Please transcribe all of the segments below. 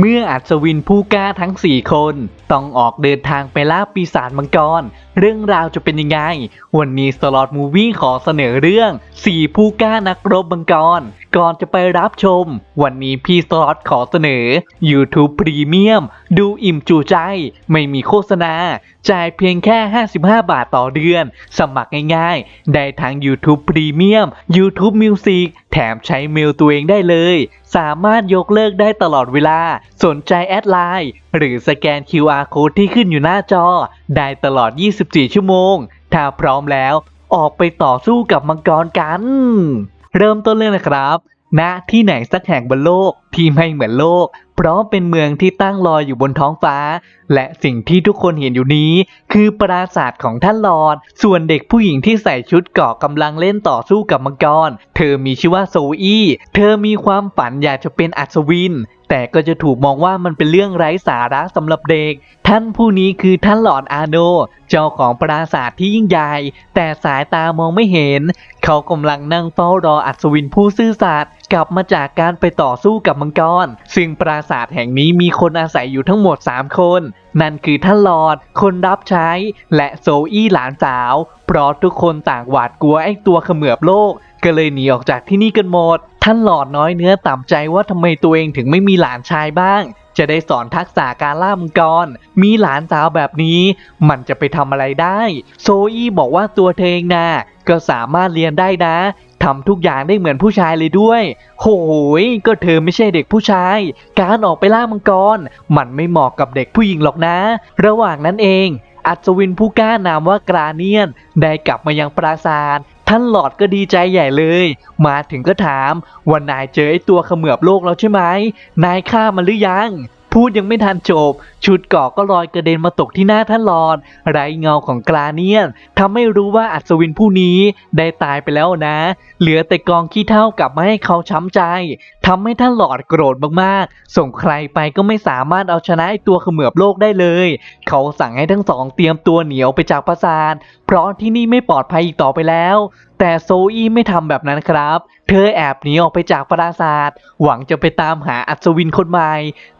เมื่ออัศวินผู้กล้าทั้ง 4 คน ต้องออกเดินทางไปล่าปีศาจมังกร เรื่องราวจะเป็นยังไง วันนี้สล็อตมูวี่ขอเสนอเรื่อง 4 ผู้กล้านักรบมังกร ก่อนจะไปรับชม วันนี้พี่สล็อตขอเสนอ YouTube Premium ดูอิ่มจูใจ ไม่มีโฆษณา จ่ายเพียงแค่ 55 บาทต่อเดือน สมัครง่ายๆ ได้ทั้ง YouTube Premium YouTube Music แถมใช้เมลตัวเองได้เลยสามารถยกเลิกได้ตลอดเวลา สนใจแอดไลน์หรือสแกน QR Code ที่ขึ้นอยู่หน้าจอ ได้ตลอด 24 ชั่วโมง ถ้าพร้อมแล้ว ออกไปต่อสู้กับมังกรกัน เริ่มต้นเลยนะครับณที่ไหนสักแห่งบนโลกที่ไม่เหมือนโลก เพราะเป็นเมืองที่ตั้งลอยอยู่บนท้องฟ้า และสิ่งที่ทุกคนเห็นอยู่นี้ คือปราสาทของท่านลอร์ดส่วนเด็กผู้หญิงที่ใส่ชุดเกราะกำลังเล่นต่อสู้กับมังกร เธอมีชื่อว่าโซอี้เธอมีความฝันอยากจะเป็นอัศวิน แต่ก็จะถูกมองว่ามันเป็นเรื่องไร้สาระสำหรับเด็ก ท่านผู้นี้คือท่านหลอดอาโน เจ้าของปราสาทที่ยิ่งใหญ่แต่สายตามองไม่เห็น เขากำลังนั่งเฝ้ารออัศวินผู้ซื่อสัตย์ กลับมาจากการไปต่อสู้กับมังกร ซึ่งปราสาทแห่งนี้มีคนอาศัยอยู่ทั้งหมด 3 คน นั่นคือท่านหลอด คนรับใช้ และโซอี้หลานสาว เพราะทุกคนต่างหวาดกลัวไอ้ตัวเขมือบโลก ก็เลยหนีออกจากที่นี่กันหมด ท่านหลอดน้อยเนื้อต่ำใจว่าทำไมตัวเองถึงไม่มีหลานชายบ้างจะได้สอนทักษะการล่ามังกร มีหลานสาวแบบนี้ มันจะไปทำอะไรได้ โซอี้บอกว่าตัวเธอเองนะก็สามารถเรียนได้นะ ทำทุกอย่างได้เหมือนผู้ชายเลยด้วย โหย ก็เธอไม่ใช่เด็กผู้ชาย การออกไปล่ามังกร มันไม่เหมาะกับเด็กผู้หญิงหรอกนะ ระหว่างนั้นเอง อัศวินผู้กล้านามว่ากราเนียน ได้กลับมายังปราสาทท่านหลอดก็ดีใจใหญ่เลย มาถึงก็ถามว่านายเจอไอ้ตัวเขมือบโลกแล้วใช่ไหม นายฆ่ามันหรือยัง พูดยังไม่ทันจบ ชุดเกาะก็ลอยกระเด็นมาตกที่หน้าท่านหลอด ไรเงาของกราเนียนทำให้รู้ว่าอัศวินผู้นี้ได้ตายไปแล้วนะ เหลือแต่กองขี้เท่ากลับมาให้เขาช้ำใจทำให้ท่านหลอดโกรธมากๆ ส่งใครไปก็ไม่สามารถเอาชนะไอตัวเขมือบโลกได้เลย เขาสั่งให้ทั้งสองเตรียมตัวเหนีออกไปจากปราสาทเพราะที่นี่ไม่ปลอดภัยอีกต่อไปแล้ว แต่โซอี้ไม่ทำแบบนั้นครับ เธอแอบหนีออกไปจากปราสาท หวังจะไปตามหาอัศวินคนใหม่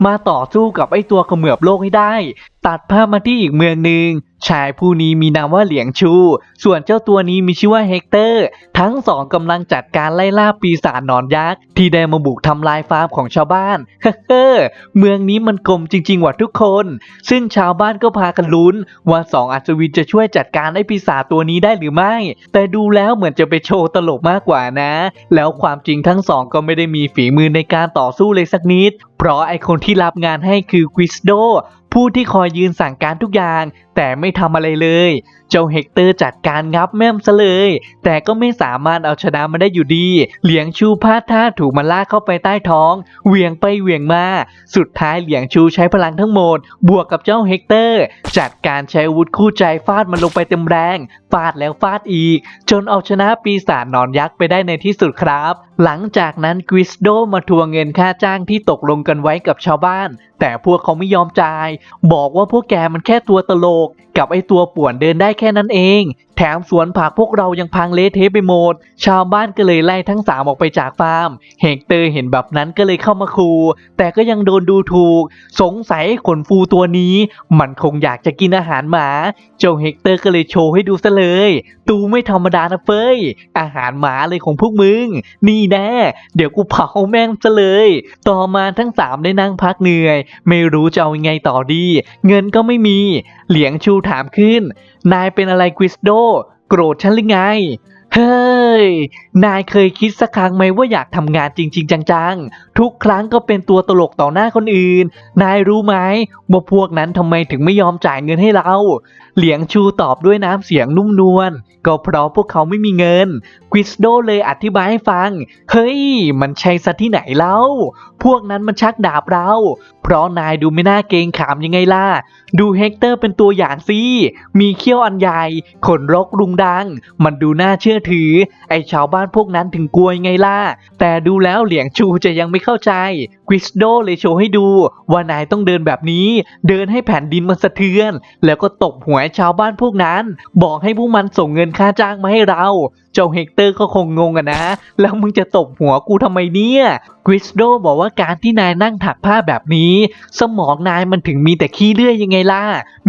มาต่อสู้กับไอ้ตัวเขมือบโลกให้ได้ตัดภาพมาที่อีกเมืองหนึ่งชายผู้นี้มีนามว่าเหลียงชู ส่วนเจ้าตัวนี้มีชื่อว่าเฮกเตอร์ ทั้งสองกำลังจัดการไล่ล่าปีศาจนอนยักษ์ที่ได้มาบุกทำลายฟาร์มของชาวบ้านเฮ้อเมืองนี้มันกลมจริงๆว่ะทุกคน ซึ่งชาวบ้านก็พากันลุ้น ว่าสองอัศวินจะช่วยจัดการไอ้ปีศาจตัวนี้ได้หรือไม่ แต่ดูแล้วเหมือนจะไปโชว์ตลกมากกว่านะ แล้วความจริงทั้งสองก็ไม่ได้มีฝีมือในการต่อสู้เลยสักนิด เพราะไอคนที่รับงานให้คือกวิสโดผู้ที่คอยยืนสั่งการทุกอย่าง แต่ไม่ทำอะไรเลย เจ้าเฮกเตอร์จัดการงับแม่มซะเลย แต่ก็ไม่สามารถเอาชนะมันได้อยู่ดี เหลียงชูพลาดท่าถูกมันลากเข้าไปใต้ท้อง เหวี่ยงไปเหวี่ยงมา สุดท้ายเหลียงชูใช้พลังทั้งหมด บวกกับเจ้าเฮกเตอร์ จัดการใช้อาวุธคู่ใจฟาดมันลงไปเต็มแรง ฟาดแล้วฟาดอีก จนเอาชนะปีศาจนอนยักษ์ไปได้ในที่สุดครับ หลังจากนั้นกวิสโดมาทวงเงินค่าจ้างที่ตกลงกันไว้กับชาวบ้าน แต่พวกเขาไม่ยอมจ่าย บอกว่าพวกแกมันแค่ตัวตลกกับไอตัวป่วนเดินได้แค่นั้นเอง แถมสวนผักพวกเรายังพังเละเทะไปหมด ชาวบ้านก็เลยไล่ทั้งสามออกไปจากฟาร์ม เฮกเตอร์เห็นแบบนั้นก็เลยเข้ามาคูแต่ก็ยังโดนดูถูก สงสัยขนฟูตัวนี้ มันคงอยากจะกินอาหารหมา เจ้าเฮกเตอร์ก็เลยโชว์ให้ดูซะเลย ตูไม่ธรรมดานะเฟ้ย อาหารหมาเลยของพวกมึง นี่แน่เดี๋ยวกูเผาแม่งซะเลย ต่อมาทั้งสามได้นั่งพักเหนื่อย ไม่รู้จะเอายังไงต่อดี เงินก็ไม่มี เหลียงชูถามขึ้น นายเป็นอะไรควิสโดโกรธฉันหรือไง เฮ้ย นายเคยคิดสักครั้งไหมว่าอยากทำงานจริง ๆ จังๆ ทุกครั้งก็เป็นตัวตลกต่อหน้าคนอื่น นายรู้ไหมว่าพวกนั้นทำไมถึงไม่ยอมจ่ายเงินให้เรา เหลียงชูตอบด้วยน้ำเสียงนุ่มนวลก็เพราะพวกเขาไม่มีเงินควิสโดเลยอธิบายให้ฟัง เฮ้ย มันใช่ซะที่ไหนเล่า พวกนั้นมันชักดาบเรา เพราะนายดูไม่น่าเกรงขามยังไงล่ะ ดูเฮกเตอร์เป็นตัวอย่างสิ มีเขี้ยวอันใหญ่ ขนรกรุงดัง มันดูน่าเชื่อถือ ไอชาวบ้านพวกนั้นถึงกลัวยังไงล่ะ แต่ดูแล้วเหลียงชูจะยังไม่เข้าใจ คริสโดเลยโชว์ให้ดู ว่านายต้องเดินแบบนี้ เดินให้แผ่นดินมันสะเทือน แล้วก็ตบหัวชาวบ้านพวกนั้น บอกให้พวกมันส่งเงินค่าจ้างมาให้เรา เจ้าเฮกเตอร์ก็คงงงอะนะ แล้วมึงจะตบหัวกูทำไมเนี่ยคริสโดบอกว่าการที่นายนั่งถักผ้าแบบนี้ สมองนายมันถึงมีแต่ขี้เลื่อยยังไงล่ะ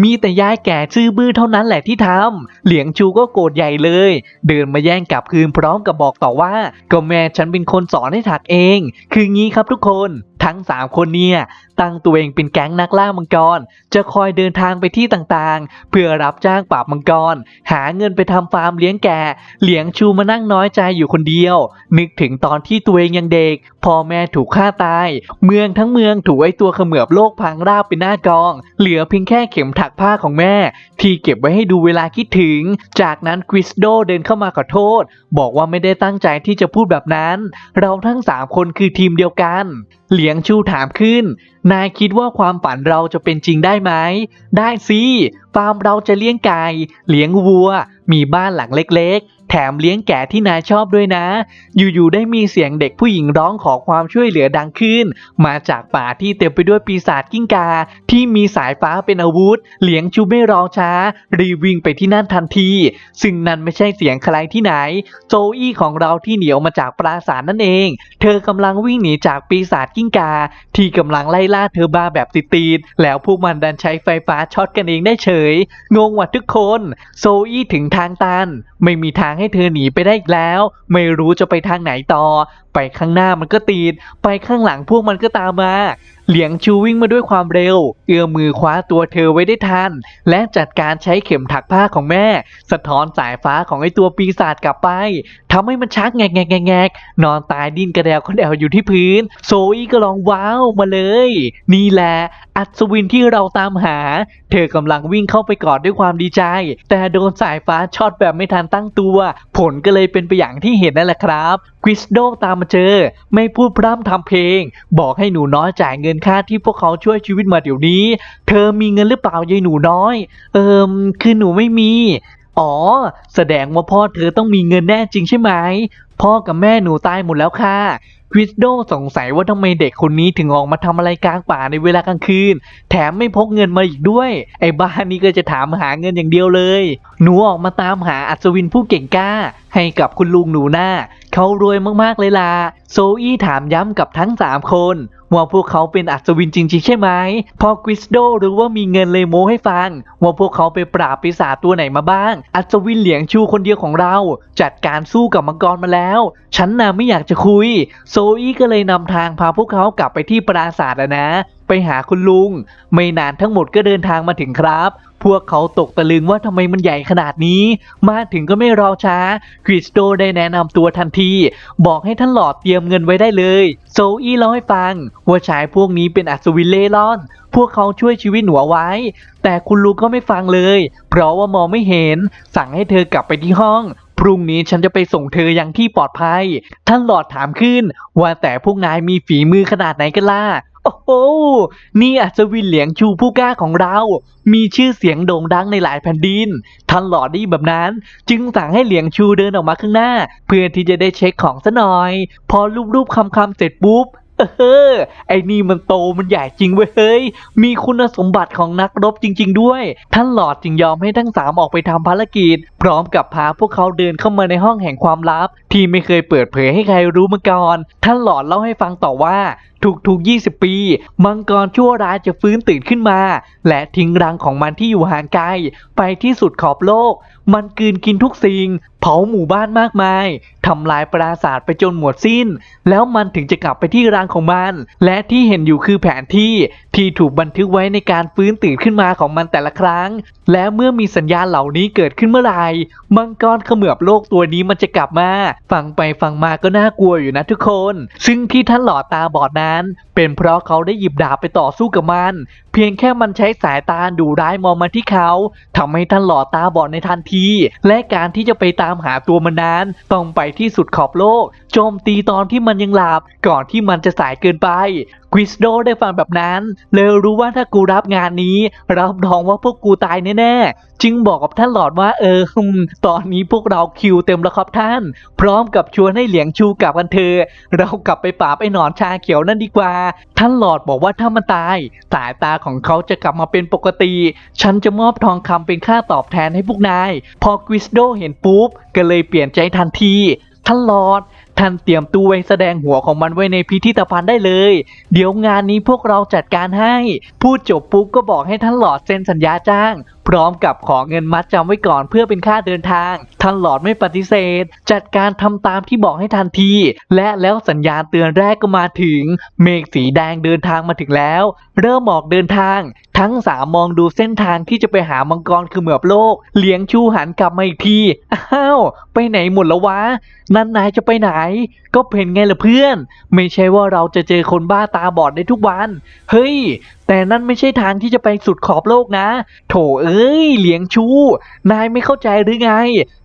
มีแต่ยายแก่ซื่อบื้อเท่านั้นแหละที่ทำเหลียงชูก็โกรธใหญ่เลย เดินมาแย่งกลับคืนพร้อมกับบอกต่อว่า ก็แม่ฉันเป็นคนสอนให้ถักเอง คืองี้ครับทุกคน ทั้ง 3 คนเนี่ยตั้งตัวเองเป็นแก๊งนักล่ามังกร จะคอยเดินทางไปที่ต่างๆ เพื่อรับจ้างปราบมังกร หาเงินไปทำฟาร์มเลี้ยงแกะเลี้ยงชูมานั่งน้อยใจอยู่คนเดียว นึกถึงตอนที่ตัวเองยังเด็กพ่อแม่ถูกฆ่าตาย เมืองทั้งเมืองถูกไอตัวเขมือบโลกพังราบเป็นหน้ากอง เหลือเพียงแค่เข็มถักผ้าของแม่ ที่เก็บไว้ให้ดูเวลาคิดถึง จากนั้นคริสโดเดินเข้ามาขอโทษ บอกว่าไม่ได้ตั้งใจที่จะพูดแบบนั้น เราทั้งสามคนคือทีมเดียวกัน เหลียงชูถามขึ้นนายคิดว่าความฝันเราจะเป็นจริงได้ไหม ได้สิฟาร์มเราจะเลี้ยงไก่ เลี้ยงวัว มีบ้านหลังเล็กๆ แถมเลี้ยงแกะที่นายชอบด้วยนะ อยู่ๆ ได้มีเสียงเด็กผู้หญิงร้องขอความช่วยเหลือดังขึ้น มาจากป่าที่เต็มไปด้วยปีศาจกิ้งกา ที่มีสายฟ้าเป็นอาวุธ เหลียงชูไม่รอช้า รีวิ่งไปที่นั่นทันที ซึ่งนั่นไม่ใช่เสียงใครที่ไหน โจอี้ของเราที่เหนียวมาจากปราสาทนั่นเอง เธอกำลังวิ่งหนีจากปีศาจกิ้งกา ที่กำลังไล่ล่าเธอมาแบบติดๆแล้วพวกมันดันใช้ไฟฟ้าช็อตกันเองได้เฉย งงว่ะทุกคน โซอี้ถึงทางตัน ไม่มีทางให้เธอหนีไปได้อีกแล้ว ไม่รู้จะไปทางไหนต่อ ไปข้างหน้ามันก็ติด ไปข้างหลังพวกมันก็ตามมา เหลียงชูวิ่งมาด้วยความเร็ว เอื้อมมือคว้าตัวเธอไว้ได้ทัน และจัดการใช้เข็มถักผ้าของแม่ สะท้อนสายฟ้าของไอตัวปีศาจกลับไปทำให้มันชักแงกแงกแงกแงกนอนตายดิ้นกระเดวกระเดวอยู่ที่พื้น โซอี้ก็ลองว้าวมาเลย นี่แหละอัศวินที่เราตามหา เธอกำลังวิ่งเข้าไปกอดด้วยความดีใจ แต่โดนสายฟ้าช็อตแบบไม่ทันตั้งตัว ผลก็เลยเป็นไปอย่างที่เห็นนั่นแหละครับ คริสโดตามมาเจอ ไม่พูดพร่ำทำเพลง บอกให้หนูน้อยจ่ายเงินค่าที่พวกเขาช่วยชีวิตมาเดี๋ยวนี้ เธอมีเงินหรือเปล่ายายหนูน้อย เอิมคือหนูไม่มี อ๋อ แสดงว่าพ่อเธอต้องมีเงินแน่จริงใช่ไหม พ่อกับแม่หนูตายหมดแล้วค่ะคริสโดสงสัยว่าทำไมเด็กคนนี้ถึงออกมาทำอะไรกลางป่าในเวลากลางคืน แถมไม่พกเงินมาอีกด้วย ไอ้บ้านนี้ก็จะถามหาเงินอย่างเดียวเลย หนูออกมาตามหาอัศวินผู้เก่งกล้า ให้กับคุณลุงหนูหน้า เขารวยมากๆเลยล่ะ โซอี้ถามย้ำกับทั้ง3คน ว่าพวกเขาเป็นอัศวินจริงๆใช่ไหมพอคริสโดรู้ว่ามีเงินเลยโม้ให้ฟัง ว่าพวกเขาไปปราบปีศาจตัวไหนมาบ้าง อัศวินเหลียงชูคนเดียวของเรา จัดการสู้กับมังกรมาแล้ว ฉันน่ะไม่อยากจะคุย โซอี้ก็เลยนำทางพาพวกเขากลับไปที่ปราสาทอะนะ ไปหาคุณลุง ไม่นานทั้งหมดก็เดินทางมาถึงครับ พวกเขาตกตะลึงว่าทำไมมันใหญ่ขนาดนี้ มาถึงก็ไม่รอช้า คริสโตได้แนะนำตัวทันที บอกให้ท่านหลอดเตรียมเงินไว้ได้เลย โซอี้เล่าให้ฟัง ว่าชายพวกนี้เป็นอัศวินเล่ร่อน พวกเขาช่วยชีวิตหนูไว้ แต่คุณลุงก็ไม่ฟังเลย เพราะว่ามองไม่เห็น สั่งให้เธอกลับไปที่ห้องพรุ่งนี้ฉันจะไปส่งเธอยังที่ปลอดภัย ท่านหลอดถามขึ้น ว่าแต่พวกนายมีฝีมือขนาดไหนกันล่ะ โอ้โหนี่อัศวินเหลียงชูผู้กล้าของเรา มีชื่อเสียงโด่งดังในหลายแผ่นดิน ท่านหลอดได้แบบนั้น จึงสั่งให้เหลียงชูเดินออกมาข้างหน้า เพื่อที่จะได้เช็คของซะหน่อย พอรูปๆคำๆเสร็จปุ๊บเออไอ้นี่มันโตมันใหญ่จริงเว้ยเฮ้ย มีคุณสมบัติของนักรบจริง ๆ ด้วย ท่านหลอดจึงยอมให้ทั้งสามออกไปทำภารกิจ พร้อมกับพาพวกเขาเดินเข้ามาในห้องแห่งความลับ ที่ไม่เคยเปิดเผยให้ใครรู้มาก่อน ท่านหลอดเล่าให้ฟังต่อว่า ทุกๆ 20 ปี มังกรชั่วร้ายจะฟื้นตื่นขึ้นมา และทิ้งรังของมันที่อยู่ห่างไกลไปที่สุดขอบโลก มันกืนกินทุกสิ่ง เผาหมู่บ้านมากมายทำลายปราสาทไปจนหมดสิ้น แล้วมันถึงจะกลับไปที่รังของมัน และที่เห็นอยู่คือแผนที่ที่ถูกบันทึกไว้ในการฟื้นตื่นขึ้นมาของมันแต่ละครั้ง และเมื่อมีสัญญาณเหล่านี้เกิดขึ้นเมื่อไหร่มังกรเขมือบโลกตัวนี้มันจะกลับมา ฟังไปฟังมาก็น่ากลัวอยู่นะทุกคน ซึ่งที่ท่านหล่อตาบอดนั้น เป็นเพราะเขาได้หยิบดาบไปต่อสู้กับมันเพียงแค่มันใช้สายตาดูร้ายมองมาที่เขาทำให้ท่านหลอดตาบอดในทันที และการที่จะไปตามหาตัวมันนั้น ต้องไปที่สุดขอบโลก โจมตีตอนที่มันยังหลับ ก่อนที่มันจะสายเกินไปควิสโดได้ฟังแบบนั้นเลยรู้ว่าถ้ากูรับงานนี้ รับรองว่าพวกกูตายแน่ๆ จึงบอกกับท่านหลอดว่าเออตอนนี้พวกเราคิวเต็มแล้วครับท่าน พร้อมกับชวนให้เหลียงชูกลับกันเถอะเรากลับไปปราบไอ้หนอนชาเขียวนั่นดีกว่า ท่านหลอดบอกว่าถ้ามันตาย สายตาของเขาจะกลับมาเป็นปกติ ฉันจะมอบทองคำเป็นค่าตอบแทนให้พวกนาย พอกวิสโดเห็นปุ๊บ ก็เลยเปลี่ยนใจทันที ท่านหลอดท่านเตรียมตู้ไว้แสดงหัวของมันไว้ในพิพิธภัณฑ์ได้เลย เดี๋ยวงานนี้พวกเราจัดการให้ พูดจบปุ๊บก็บอกให้ท่านหลอดเซ็นสัญญาจ้าง พร้อมกับขอเงินมัดจำไว้ก่อนเพื่อเป็นค่าเดินทางท่านหลอดไม่ปฏิเสธ จัดการทำตามที่บอกให้ทันที และแล้วสัญญาณเตือนแรกก็มาถึง เมฆสีแดงเดินทางมาถึงแล้ว เริ่มออกเดินทาง ทั้งสามมองดูเส้นทางที่จะไปหามังกรคือเหมือบโลกเลี้ยงชูหันกลับมาอีกที อ้าว ไปไหนหมดแล้ววะ นั่นนายจะไปไหน ก็เพนไงล่ะเพื่อน ไม่ใช่ว่าเราจะเจอคนบ้าตาบอดได้ทุกวัน เฮ้ย แต่นั่นไม่ใช่ทางที่จะไปสุดขอบโลกนะ โถเอ้ย เหลียงชู นายไม่เข้าใจหรือไง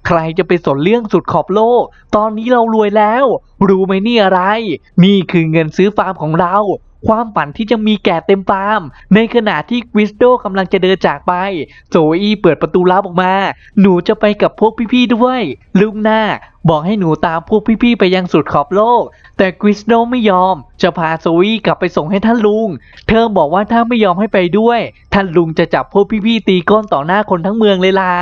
ใครจะไปสนเรื่องสุดขอบโลก ตอนนี้เรารวยแล้ว รู้ไหมนี่อะไร นี่คือเงินซื้อฟาร์มของเรา ความฝันที่จะมีแก่เต็มฟาร์ม ในขณะที่ควิสโดกำลังจะเดินจากไปโจอี้เปิดประตูลับออกมา หนูจะไปกับพวกพี่ๆด้วย ลุงหน้า บอกให้หนูตามพวกพี่ๆไปยังสุดขอบโลก แต่คริสโนไม่ยอม จะพาโซวีกลับไปส่งให้ท่านลุง เธอบอกว่าถ้าไม่ยอมให้ไปด้วย ท่านลุงจะจับพวกพี่ๆตีก้นต่อหน้าคนทั้งเมืองเลยล่ะ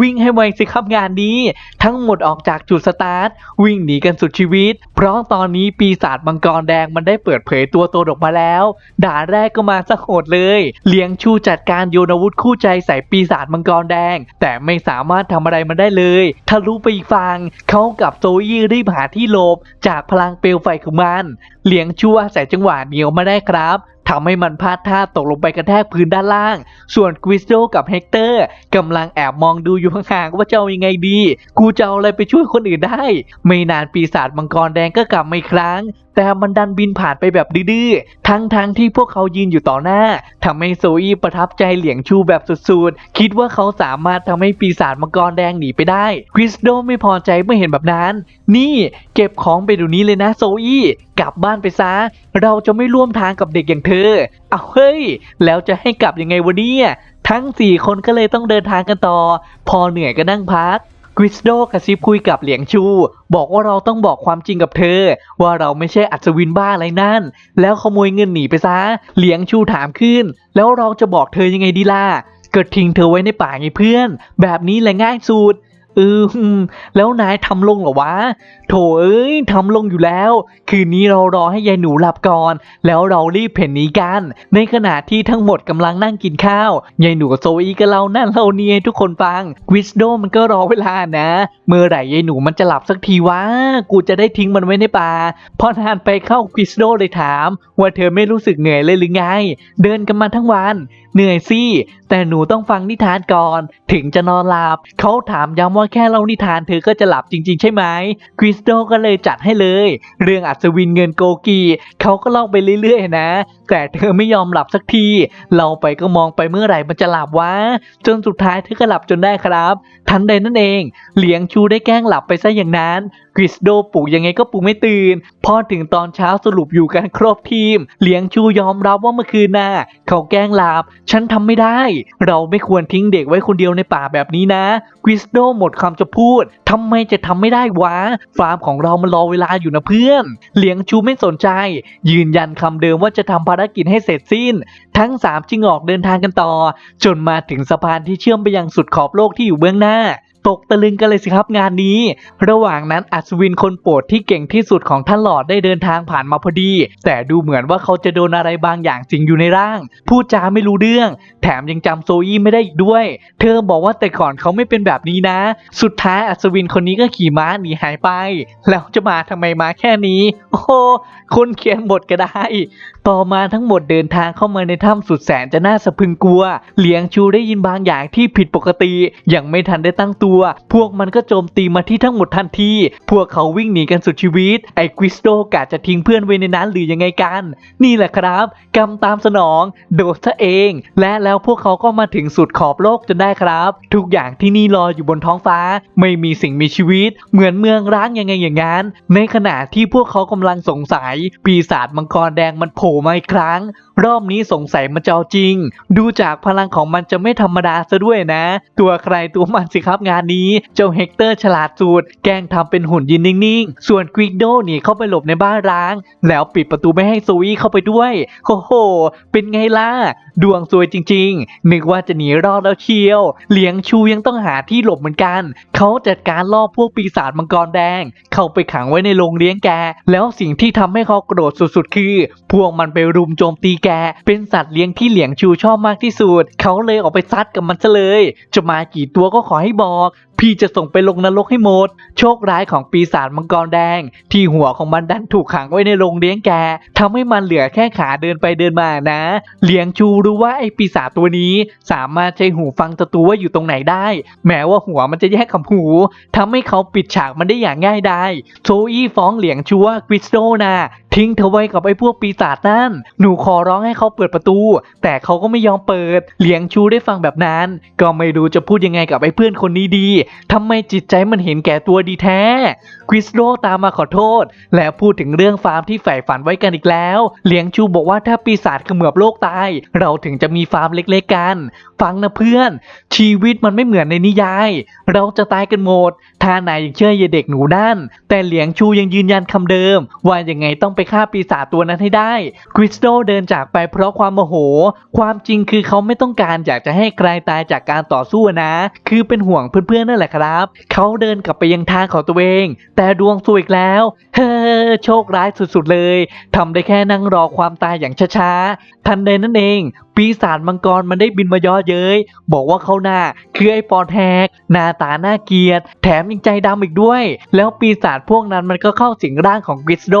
วิ่งให้ไวสิครับงานนี้ ทั้งหมดออกจากจุดสตาร์ท วิ่งหนีกันสุดชีวิต เพราะตอนนี้ปีศาจมังกรแดงมันได้เปิดเผยตัวตนออกมาแล้ว ด่านแรกก็มาสะโหดเลย เลี้ยงชูจัดการโยนอาวุธคู่ใจใส่ปีศาจมังกรแดง แต่ไม่สามารถทำอะไรมันได้เลยทะลุไปอีกฝั่งเขากับโซยี่รีบหาที่หลบ จากพลังเปลวไฟของมัน เลี้ยงชูอาศัยจังหวะเหนียวมาได้ครับ ทำให้มันพลาดท่าตกลงไปกระแทกพื้นด้านล่าง ส่วนควิสโดกับเฮกเตอร์กำลังแอบมองดูอยู่ห่างๆว่าจะเอายังไงดี กูจะเอาอะไรไปช่วยคนอื่นได้ ไม่นานปีศาจมังกรแดงก็กลับมาอีกครั้ง แต่มันดันบินผ่านไปแบบดื้อๆทั้งๆทที่พวกเขายืนอยู่ต่อหน้าทำให้โซอี้ประทับใจเหลียงชูแบบสุดๆ คิดว่าเขาสามารถทำให้ปีศาจมังกรแดงหนีไปได้ คริสโดไม่พอใจเมื่อเห็นแบบนั้น นี่เก็บของไปดี๋ยวนี้เลยนะโซอี้กลับบ้านไปซะ เราจะไม่ร่วมทางกับเด็กอย่างเธอ เอาเฮ้ย แล้วจะให้กลับยังไงวะเนี่ย ทั้ง 4 คนก็เลยต้องเดินทางกันต่อ พอเหนื่อยก็นั่งพัก กริสโดกระซิบคุยกับเหลียงชู บอกว่าเราต้องบอกความจริงกับเธอ ว่าเราไม่ใช่อัศวินบ้าอะไรนั่น แล้วขโมยเงินหนีไปซะ เหลียงชูถามขึ้น แล้วเราจะบอกเธอยังไงดีล่ะก็ทิ้งเธอไว้ในป่าไงเพื่อน แบบนี้แหละง่ายสุดอออืมแล้วนายทำลงเหรอวะ โถเอ้ยทำลงอยู่แล้ว คืนนี้เรารอให้ยายหนูหลับก่อน แล้วเรารีบเพ่นหนีกัน ในขณะที่ทั้งหมดกำลังนั่งกินข้าวยายหนูกับโซอีก็เล่านั่นเล่านี่ให้ทุกคนฟังควิสโดมันก็รอเวลานะ เมื่อไหร่ยายหนูมันจะหลับสักทีวะกูจะได้ทิ้งมันไว้ในป่าพอนานไปเข้าควิสโดเลยถาม ว่าเธอไม่รู้สึกเหนื่อยเลยหรือไง เดินกันมาทั้งวันเหนื่อยสิ แต่หนูต้องฟังนิทานก่อน ถึงจะนอนหลับ เขาถามย้ำว่าแค่เล่านิทานเธอก็จะหลับจริง ๆ ใช่ไหมคริสโดก็เลยจัดให้เลย เรื่องอัศวินเงินโกกีเขาก็เล่าไปเรื่อยๆนะ แต่เธอไม่ยอมหลับสักที เราไปก็มองไปเมื่อไหร่มันจะหลับวะ จนสุดท้ายเธอก็หลับจนได้ครับ ทันใดนั่นเอง เหลียงชูได้แกล้งหลับไปซะอย่างนั้น ริสโดปลุกยังไงก็ปลุกไม่ตื่น พอถึงตอนเช้าสรุปอยู่กันครบทีมเหลียงชูยอมรับว่าเมื่อคืนน่ะเขาแกล้งหลับ ฉันทำไม่ได้ เราไม่ควรทิ้งเด็กไว้คนเดียวในป่าแบบนี้นะคริสโดหมดคำจะพูดทำไมจะทำไม่ได้วะ ฟาร์มของเรามันรอเวลาอยู่นะเพื่อนเหลียงชูไม่สนใจ ยืนยันคำเดิมว่าจะทำภารกิจให้เสร็จสิ้น ทั้งสามจึงออกเดินทางกันต่อ จนมาถึงสะพานที่เชื่อมไปยังสุดขอบโลกที่อยู่เบื้องหน้า ตกตะลึงกันเลยสิครับงานนี้ ระหว่างนั้นอัศวินคนโปรดที่เก่งที่สุดของท่านหลอดได้เดินทางผ่านมาพอดี แต่ดูเหมือนว่าเขาจะโดนอะไรบางอย่างสิงอยู่ในร่าง พูดจาไม่รู้เรื่อง แถมยังจำโซอี้ไม่ได้อีกด้วย เธอบอกว่าแต่ก่อนเขาไม่เป็นแบบนี้นะ สุดท้ายอัศวินคนนี้ก็ขี่ม้าหนีหายไป แล้วจะมาทำไมมาแค่นี้ โอ้คนเขียนบทก็ได้ต่อมาทั้งหมดเดินทางเข้ามาในถ้ำสุดแสนจะน่าสะพรึงกลัว เหลียงชูได้ยินบางอย่างที่ผิดปกติยังไม่ทันได้ตั้งตัว พวกมันก็โจมตีมาที่ทั้งหมดทันที พวกเขาวิ่งหนีกันสุดชีวิต ไอ้ควิสโตกะจะทิ้งเพื่อนไว้ในนั้นหรือยังไงกัน นี่แหละครับ กรรมตามสนอง โดดซะเอง และแล้วพวกเขาก็มาถึงสุดขอบโลกจนได้ครับ ทุกอย่างที่นี่ลอยอยู่บนท้องฟ้า ไม่มีสิ่งมีชีวิต เหมือนเมืองร้างยังไงอย่างนั้นในขณะที่พวกเขากำลังสงสัย ปีศาจมังกรแดงมันโผล่มาอีกครั้ง รอบนี้สงสัยมันจะเอาจริง ดูจากพลังของมันจะไม่ธรรมดาซะด้วยนะ ตัวใครตัวมันสิครับงานนี้ เจ้าเฮกเตอร์ฉลาดสุดแกล้งทำเป็นหุ่นยืนนิ่งๆ ส่วนควิกโดหนีเข้าไปหลบในบ้านร้าง แล้วปิดประตูไม่ให้โซอี้เข้าไปด้วยโอ้โห เป็นไงล่ะ ดวงซวยจริงๆ นึกว่าจะหนีรอดแล้วเชียว เหลียงชูยังต้องหาที่หลบเหมือนกัน เขาจัดการล่อพวกปีศาจมังกรแดง เข้าไปขังไว้ในโรงเลี้ยงแก แล้วสิ่งที่ทำให้เขาโกรธสุดๆ คือ พวกมันไปรุมโจมตีแกเป็นสัตว์เลี้ยงที่เหลียงชูชอบมากที่สุด เขาเลยออกไปซัดกับมันซะเลย จะมากี่ตัวก็ขอให้บอก พี่จะส่งไปลงนรกให้หมด โชคร้ายของปีศาจมังกรแดง ที่หัวของมันดันถูกขังไว้ในโรงเลี้ยงแกทำให้มันเหลือแค่ขาเดินไปเดินมานะ เหลียงชูรู้ว่าไอ้ปีศาจตัวนี้ สามารถใช้หูฟังศัตรูว่าอยู่ตรงไหนได้ แม้ว่าหัวมันจะแยกกับหูทำให้เขาปิดฉากมันได้อย่างง่ายดายโซอี้ฟ้องเหลียงชูว่ากริสโตนะ ทิ้งเธอไว้กับไอ้พวกปีศาจนั่น หนูขอร้องให้เขาเปิดประตู แต่เขาก็ไม่ยอมเปิด เหลียงชูได้ฟังแบบนั้น ก็ไม่รู้จะพูดยังไงกับไอ้เพื่อนคนนี้ดีทำไมจิตใจมันเห็นแก่ตัวดีแท้ คริสโตตามมาขอโทษ และพูดถึงเรื่องฟาร์มที่ใฝ่ฝันไว้กันอีกแล้ว เหลียงชูบอกว่าถ้าปีศาจเขมือบโลกตาย เราถึงจะมีฟาร์มเล็กๆกัน ฟังนะเพื่อน ชีวิตมันไม่เหมือนในนิยาย เราจะตายกันหมดถ้านายยังเชื่อเยเด็กหนูนั่น แต่เหลียงชูยังยืนยันคำเดิม ว่ายังไงต้องไปฆ่าปีศาจตัวนั้นให้ได้คริสโตเดินจากไปเพราะความโมโห ความจริงคือเขาไม่ต้องการอยากจะให้ใครตายจากการต่อสู้นะ คือเป็นห่วงเพื่อนๆนั่นแหละครับ เขาเดินกลับไปยังทางของตัวเอง แต่ดวงสวยอีกแล้ว เฮ้อโชคร้ายสุดๆเลยทำได้แค่นั่งรอความตายอย่างช้าๆ ทันใดนั่นเอง ปีศาจมังกรมันได้บินมาย่อเย้ย บอกว่าเขาหน้าคือไอ้ปอนแฮกหน้าตาหน่าเกลียด แถมยังใจดำอีกด้วย แล้วปีศาจพวกนั้นมันก็เข้าสิงร่างของกริสโด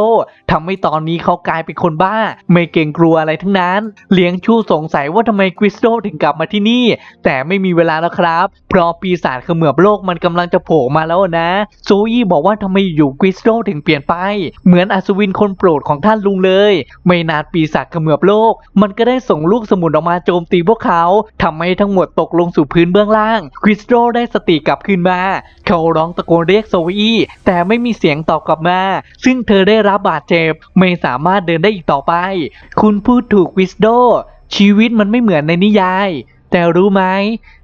ทำให้ตอนนี้เขากลายเป็นคนบ้า ไม่เกรงกลัวอะไรทั้งนั้น เลี้ยงชูสงสัยว่าทำไมกริสโดถึงกลับมาที่นี่ แต่ไม่มีเวลาแล้วครับ เพราะปีศาจเขมือบโลกมันกำลังจะโผล่มาแล้วนะโซยี่บอกว่าทำไมอยู่กริสโดถึงเปลี่ยนไปเหมือนอัศวินคนโปรดของท่านลุงเลย ไม่นานปีศาจเขมือบโลก มันก็ได้ส่งลูกสมุนออกมาโจมตีพวกเขาทำให้ทั้งหมดตกลงสู่พื้นเบื้องล่าง คริสโดได้สติกลับคืนมา เขาร้องตะโกนเรียกโซอี้แต่ไม่มีเสียงตอบกลับมา ซึ่งเธอได้รับบาดเจ็บ ไม่สามารถเดินได้อีกต่อไป คุณพูดถูกคริสโดชีวิตมันไม่เหมือนในนิยาย แต่รู้ไหม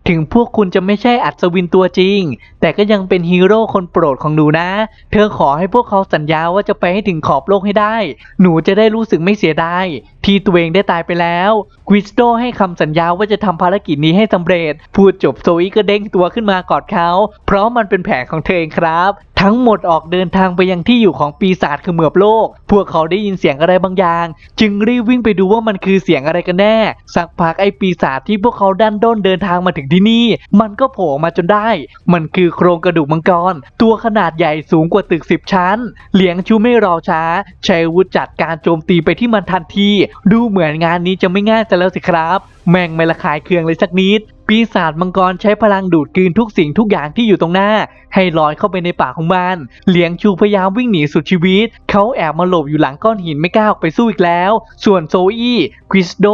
ถึงพวกคุณจะไม่ใช่อัศวินตัวจริง แต่ก็ยังเป็นฮีโร่คนโปรดของหนูนะ เธอขอให้พวกเขาสัญญาว่าจะไปให้ถึงขอบโลกให้ได้ หนูจะได้รู้สึกไม่เสียดายที่ตัวเองได้ตายไปแล้วกริสโตให้คำสัญญาว่าจะทำภารกิจนี้ให้สำเร็จ พูดจบโซอีก็เด้งตัวขึ้นมากอดเขา เพราะมันเป็นแผนของเธอเองครับทั้งหมดออกเดินทางไปยังที่อยู่ของปีศาจเขมือบโลก พวกเขาได้ยินเสียงอะไรบางอย่าง จึงรีบวิ่งไปดูว่ามันคือเสียงอะไรกันแน่ สักพักไอ้ปีศาจที่พวกเขาดันด้นเดินทางมาถึงที่นี่ มันก็โผล่มาจนได้ มันคือโครงกระดูกมังกร ตัวขนาดใหญ่สูงกว่าตึกสิบชั้น เหลียงชูไม่รอช้าใช้อาวุฒิจัดการโจมตีไปที่มันทันที ดูเหมือนงานนี้จะไม่ง่ายจะแล้วสิครับ แม่งไม่ละคายเคืองเลยสักนิด ปีศาจมังกรใช้พลังดูดกลืนทุกสิ่งทุกอย่างที่อยู่ตรงหน้า ให้ลอยเข้าไปในปากของมัน เหลียงชูพยายามวิ่งหนีสุดชีวิต เขาแอบมาหลบอยู่หลังก้อนหินไม่กล้าออกไปสู้อีกแล้ว ส่วนโซอี้คริสโด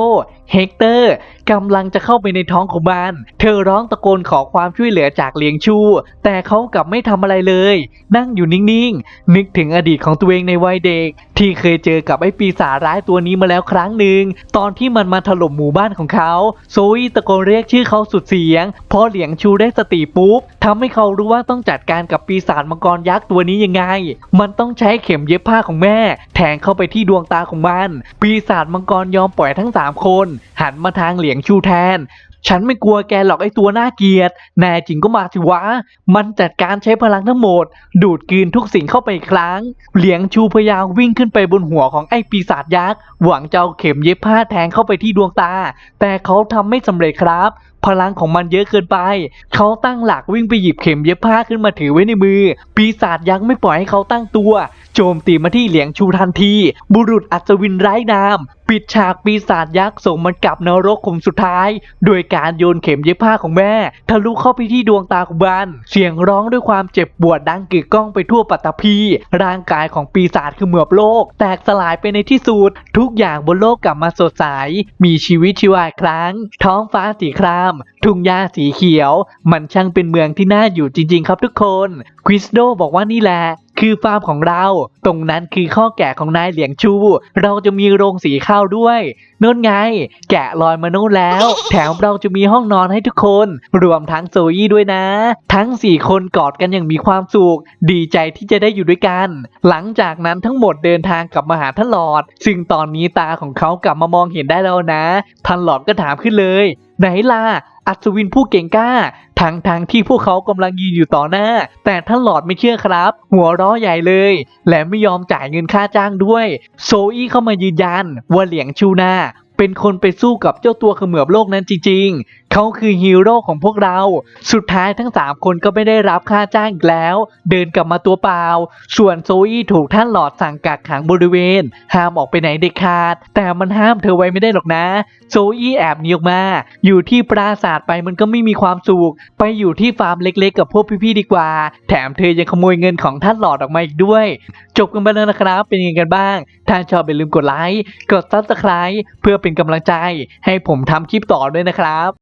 เฮกเตอร์กำลังจะเข้าไปในท้องของมัน เธอร้องตะโกนขอความช่วยเหลือจากเหลียงชู แต่เขากลับไม่ทำอะไรเลย นั่งอยู่นิ่งๆ นึกถึงอดีตของตัวเองในวัยเด็ก ที่เคยเจอกับไอ้ปีศาจร้ายตัวนี้มาแล้วครั้งหนึ่ง ตอนที่มันมาถล่มหมู่บ้านของเขา โซอี้ตะโกนเรียกชื่อเขาสุดเสียง พอเหลียงชูได้สติปุ๊บทำให้เขารู้ว่าต้องจัดการกับปีศาจมังกรยักษ์ตัวนี้ยังไง มันต้องใช้เข็มเย็บผ้าของแม่ แทงเข้าไปที่ดวงตาของมัน ปีศาจมังกรยอมปล่อยทั้งสามคน หันมาทางเหลียงชูแทนฉันไม่กลัวแกหรอกไอ้ตัวน่าเกลียด แน่จริงก็มาสิวะ มันจัดการใช้พลังทั้งหมด ดูดกลืนทุกสิ่งเข้าไปครั้ง เหลียงชูพยายามวิ่งขึ้นไปบนหัวของไอ้ปีศาจยักษ์ หวังจะเอาเข็มเย็บผ้าแทงเข้าไปที่ดวงตา แต่เขาทำไม่สำเร็จครับ พลังของมันเยอะเกินไป เขาตั้งหลักวิ่งไปหยิบเข็มเย็บผ้าขึ้นมาถือไว้ในมือ ปีศาจยักษ์ไม่ปล่อยให้เขาตั้งตัว โจมตีมาที่เหลียงชูทันที บุรุษอัศวินไร้นาม ปิดฉากปีศาจยักษ์ส่งมันกลับนรกขุมสุดท้าย โดยการโยนเข็มเย็บผ้าของแม่ทะลุเข้าไปที่ดวงตาของมันเสียงร้องด้วยความเจ็บปวดดังกึกก้องไปทั่วปัตตภีร่างกายของปีศาจคือเหมือบโลก แตกสลายไปในที่สุดทุกอย่างบนโลกกลับมาสดใส มีชีวิตชีวาครั้ง ท้องฟ้าสีคราม ทุ่งหญ้าสีเขียว มันช่างเป็นเมืองที่น่าอยู่จริง ๆ ครับทุกคนควิสโดบอกว่านี่แหละ คือฟาร์มของเรา ตรงนั้นคือข้อแก่ของนายเหลียงชู เราจะมีโรงสีข้าวด้วยโน่นไง แกะลอยมาโน่นแล้ว แถมเราจะมีห้องนอนให้ทุกคน รวมทั้งโซอี้ด้วยนะ ทั้ง 4 คนกอดกันอย่างมีความสุข ดีใจที่จะได้อยู่ด้วยกัน หลังจากนั้นทั้งหมดเดินทางกลับมาหาท่านหลอด ซึ่งตอนนี้ตาของเขากลับมามองเห็นได้แล้วนะท่านหลอดก็ถามขึ้นเลย ไหนล่ะ อัศวินผู้เก่งกล้า ทั้งทางที่พวกเขากำลังยืนอยู่ต่อหน้า แต่ท่านหลอดไม่เชื่อครับ หัวร้อใหญ่เลย และไม่ยอมจ่ายเงินค่าจ้างด้วย โซอี้เข้ามายืนยันว่าเหลียงชูนา เป็นคนไปสู้กับเจ้าตัวเขมือบโลกนั้นจริงๆ เขาคือฮีโร่ของพวกเรา สุดท้ายทั้ง 3 คนก็ไม่ได้รับค่าจ้างอีกแล้ว เดินกลับมาตัวเปล่า ส่วนโซอี้ถูกท่านหลอดสั่งกักขังบริเวณ ห้ามออกไปไหนเด็ดขาด แต่มันห้ามเธอไว้ไม่ได้หรอกนะ โซอี้แอบหนีออกมา อยู่ที่ปราสาทไปมันก็ไม่มีความสุข ไปอยู่ที่ฟาร์มเล็กๆ กับพวกพี่ๆดีกว่า แถมเธอยังขโมยเงินของท่านหลอดออกมาอีกด้วย จบกันไปแล้วนะครับ เป็นยังไงกันบ้าง ถ้าชอบอย่าลืมกดไลค์ กดซับสไคร b e เพื่อเป็นกำลังใจให้ผมทำคลิปต่อด้วยนะครับ